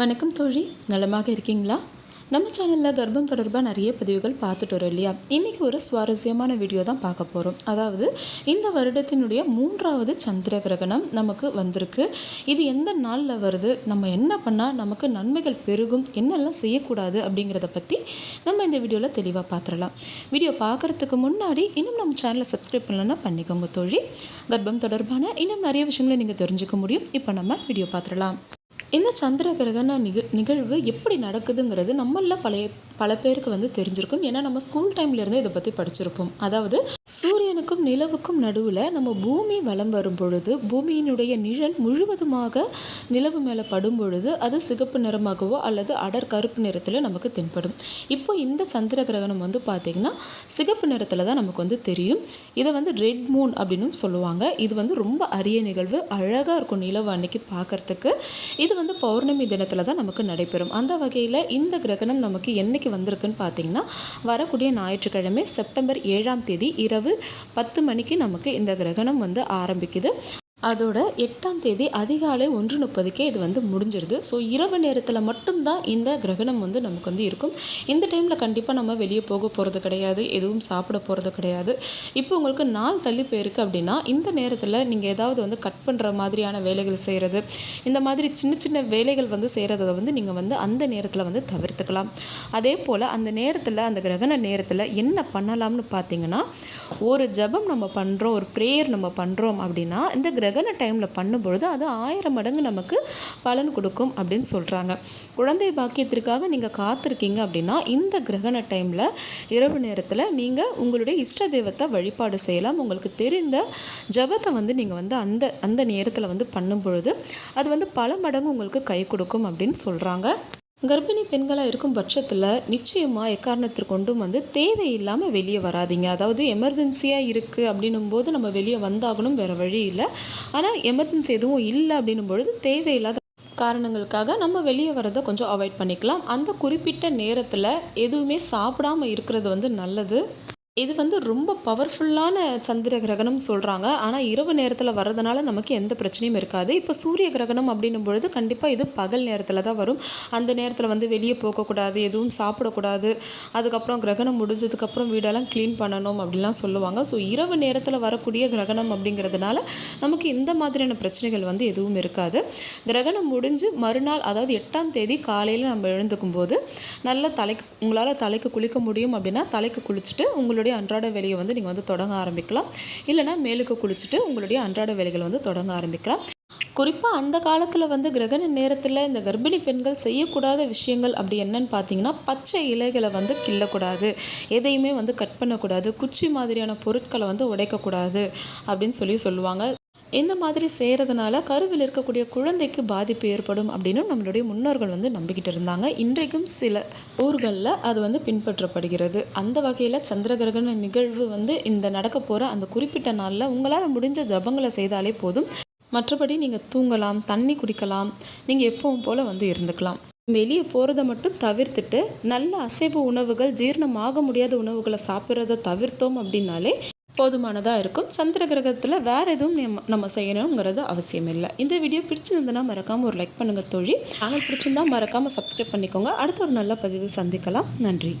வணக்கம் தோழி. நலமாக இருக்கீங்களா? நம்ம சேனலில் கர்ப்பம் தொடர்பாக நிறைய பதிவுகள் பார்த்துட்டு வரோம் இல்லையா? இன்றைக்கி ஒரு சுவாரஸ்யமான வீடியோ தான் பார்க்க போகிறோம் அதாவது இந்த வருடத்தினுடைய மூன்றாவது சந்திர கிரகணம் நமக்கு வந்திருக்கு. இது எந்த நாளில் வருது? நம்ம என்ன பண்ணால் நமக்கு நன்மைகள் பெருகும்? என்னெல்லாம் செய்யக்கூடாது? அப்படிங்கிறத பற்றி நம்ம இந்த வீடியோவில் தெளிவாக பார்த்துடலாம். வீடியோ பார்க்குறதுக்கு முன்னாடி இன்னும் நம்ம சேனலை சப்ஸ்கிரைப் பண்ணலன்னா பண்ணிக்கோங்க தோழி. கர்ப்பம் தொடர்பான இன்னும் நிறைய விஷயங்களை நீங்கள் தெரிஞ்சுக்க முடியும். இப்போ நம்ம வீடியோ பார்த்துடலாம். இந்த சந்திர கிரகண நிக நிகழ்வு எப்படி நடக்குதுங்கிறது நம்மளில் பழைய பல பேருக்கு வந்து தெரிஞ்சிருக்கும். ஏன்னா நம்ம ஸ்கூல் டைம்லேருந்து இதை பற்றி படிச்சிருப்போம். அதாவது சூரியனுக்கும் நிலவுக்கும் நடுவில் நம்ம பூமி வலம் வரும் பொழுது பூமியினுடைய நிழல் முழுவதுமாக நிலவு மேலே படும் பொழுது அது சிகப்பு நிறமாகவோ அல்லது அடர் கருப்பு நிறத்தில் நமக்கு தென்படும். இப்போ இந்த சந்திர கிரகணம் வந்து பார்த்திங்கன்னா சிகப்பு நிறத்தில் தான் நமக்கு வந்து தெரியும். இதை வந்து ரெட் மூன் அப்படின்னு சொல்லுவாங்க. இது வந்து ரொம்ப அரிய நிகழ்வு. அழகாக இருக்கும் நிலவு அன்னைக்கு பார்க்குறதுக்கு இது வந்து பௌர்ணமி தினத்தில் தான் நமக்கு நடைபெறும். அந்த வகையில் இந்த கிரகணம் நமக்கு என்றைக்கு வந்திருக்குன்னு பார்த்தீங்கன்னா வரக்கூடிய ஞாயிற்றுக்கிழமை செப்டம்பர் ஏழாம் தேதி இரவு பத்து மணிக்கு நமக்கு இந்த கிரகணம் வந்து ஆரம்பிக்குது. அதோட எட்டாம் தேதி அதிகாலை ஒன்று முப்பதுக்கே இது வந்து முடிஞ்சிருது. ஸோ இரவு நேரத்தில் மட்டும்தான் இந்த கிரகணம் வந்து நமக்கு வந்து இருக்கும். இந்த டைமில் கண்டிப்பாக நம்ம வெளியே போக போகிறது கிடையாது எதுவும் சாப்பிட போகிறது கிடையாது. இப்போ உங்களுக்கு நாள் தள்ளி போயிருக்கு அப்படின்னா இந்த நேரத்தில் நீங்கள் ஏதாவது வந்து கட் பண்ணுற மாதிரியான வேலைகள் செய்கிறது இந்த மாதிரி சின்ன சின்ன வேலைகள் வந்து செய்கிறத வந்து நீங்கள் வந்து அந்த நேரத்தில் வந்து தவிர்த்துக்கலாம். அதே போல் அந்த நேரத்தில் அந்த கிரகண நேரத்தில் என்ன பண்ணலாம்னு பார்த்தீங்கன்னா ஒரு ஜபம் நம்ம பண்ணுறோம் ஒரு ப்ரேயர் நம்ம பண்ணுறோம் அப்படின்னா இந்த கிர கிரகண டைமில் பண்ணும்பொழுது அது ஆயிரம் மடங்கு நமக்கு பலன் கொடுக்கும் அப்படின்னு சொல்கிறாங்க குழந்தை பாக்கியத்திற்காக நீங்கள் காத்திருக்கீங்க அப்படின்னா இந்த கிரகண டைமில் இரவு நேரத்தில் நீங்கள் உங்களுடைய இஷ்ட தெய்வத்தை வழிபாடு செய்யலாம். உங்களுக்கு தெரிந்த ஜபத்தை வந்து நீங்கள் வந்து அந்த அந்த நேரத்தில் வந்து பண்ணும் பொழுது அது வந்து பல மடங்கு உங்களுக்கு கை கொடுக்கும் அப்படின்னு சொல்கிறாங்க கர்ப்பிணி பெண்களாக இருக்கும் பட்சத்தில் நிச்சயமாக எக்காரணத்திற்கு கொண்டும் வந்து தேவையில்லாமல் வெளியே வராதிங்க. அதாவது எமர்ஜென்சியாக இருக்குது அப்படின்னும் போது நம்ம வெளியே வந்தாகணும் வேறு வழி இல்லை. ஆனால் எமர்ஜென்சி எதுவும் இல்லை அப்படின்னும் பொழுது தேவையில்லாத காரணங்களுக்காக நம்ம வெளியே வரதை கொஞ்சம் அவாய்ட் பண்ணிக்கலாம். அந்த குறிப்பிட்ட நேரத்தில் எதுவுமே சாப்பிடாமல் இருக்கிறது வந்து நல்லது. இது வந்து ரொம்ப பவர்ஃபுல்லான சந்திர கிரகணம் சொல்கிறாங்க ஆனால் இரவு நேரத்தில் வர்றதுனால நமக்கு எந்த பிரச்சனையும் இருக்காது. இப்போ சூரிய கிரகணம் அப்படின்னும் பொழுது கண்டிப்பாக இது பகல் நேரத்தில் தான் வரும். அந்த நேரத்தில் வந்து வெளியே போகக்கூடாது எதுவும் சாப்பிடக்கூடாது. அதுக்கப்புறம் கிரகணம் முடிஞ்சதுக்கப்புறம் வீடெல்லாம் க்ளீன் பண்ணணும் அப்படிலாம் சொல்லுவாங்க. ஸோ இரவு நேரத்தில் வரக்கூடிய கிரகணம் அப்படிங்கிறதுனால நமக்கு இந்த மாதிரியான பிரச்சனைகள் வந்து எதுவும் இருக்காது. கிரகணம் முடிஞ்சு மறுநாள் அதாவது எட்டாம் தேதி காலையில் நம்ம எழுந்துக்கும் போது நல்ல தலைக்கு உங்களால் தலைக்கு குளிக்க முடியும் அப்படின்னா தலைக்கு குளிச்சுட்டு உங்களுடைய உங்களுடைய அன்றாட வேலையை வந்து நீங்கள் வந்து தொடங்க ஆரம்பிக்கலாம். இல்லைனா மேலுக்கு குளிச்சுட்டு உங்களுடைய அன்றாட வேலைகள் வந்து தொடங்க ஆரம்பிக்கலாம். குறிப்பாக அந்த காலத்தில் வந்து கிரகண நேரத்தில் இந்த கர்ப்பிணி பெண்கள் செய்யக்கூடாத விஷயங்கள் அப்படி என்னன்னு பார்த்தீங்கன்னா பச்சை இலைகளை வந்து கிள்ளக்கூடாது. எதையுமே வந்து கட் பண்ணக்கூடாது. குச்சி மாதிரியான பொருட்களை வந்து உடைக்கக்கூடாது அப்படின்னு சொல்லி சொல்லுவாங்க. இந்த மாதிரி செய்கிறதுனால கருவில் இருக்கக்கூடிய குழந்தைக்கு பாதிப்பு ஏற்படும் அப்படின்னு நம்மளுடைய முன்னோர்கள் வந்து நம்பிக்கிட்டு இருந்தாங்க. இன்றைக்கும் சில ஊர்களில் அது வந்து பின்பற்றப்படுகிறது. அந்த வகையில் சந்திர கிரகண நிகழ்வு வந்து இந்த நடக்க போகிற அந்த குறிப்பிட்ட நாளில் உங்களால் முடிஞ்ச ஜபங்களை செய்தாலே போதும். மற்றபடி நீங்கள் தூங்கலாம் தண்ணி குடிக்கலாம் நீங்கள் எப்பவும் போல் வந்து இருந்துக்கலாம். வெளியே போகிறத மட்டும் தவிர்த்துட்டு நல்ல அசைவ உணவுகள் ஜீரணமாக முடியாத உணவுகளை சாப்பிட்றத தவிர்த்தோம் அப்படின்னாலே போதுமானதாக இருக்கும். சந்திர கிரகத்தில் வேறு எதுவும் நம்ம செய்யணுங்கிறது அவசியம் இல்லை இந்த வீடியோ பிடிச்சிருந்ததுன்னா மறக்காமல் ஒரு லைக் பண்ணுங்கள் தோழி. ஆனால் பிடிச்சிருந்தா மறக்காமல் சப்ஸ்கிரைப் பண்ணிக்கோங்க. அடுத்த ஒரு நல்ல பதிவில் சந்திக்கலாம். நன்றி.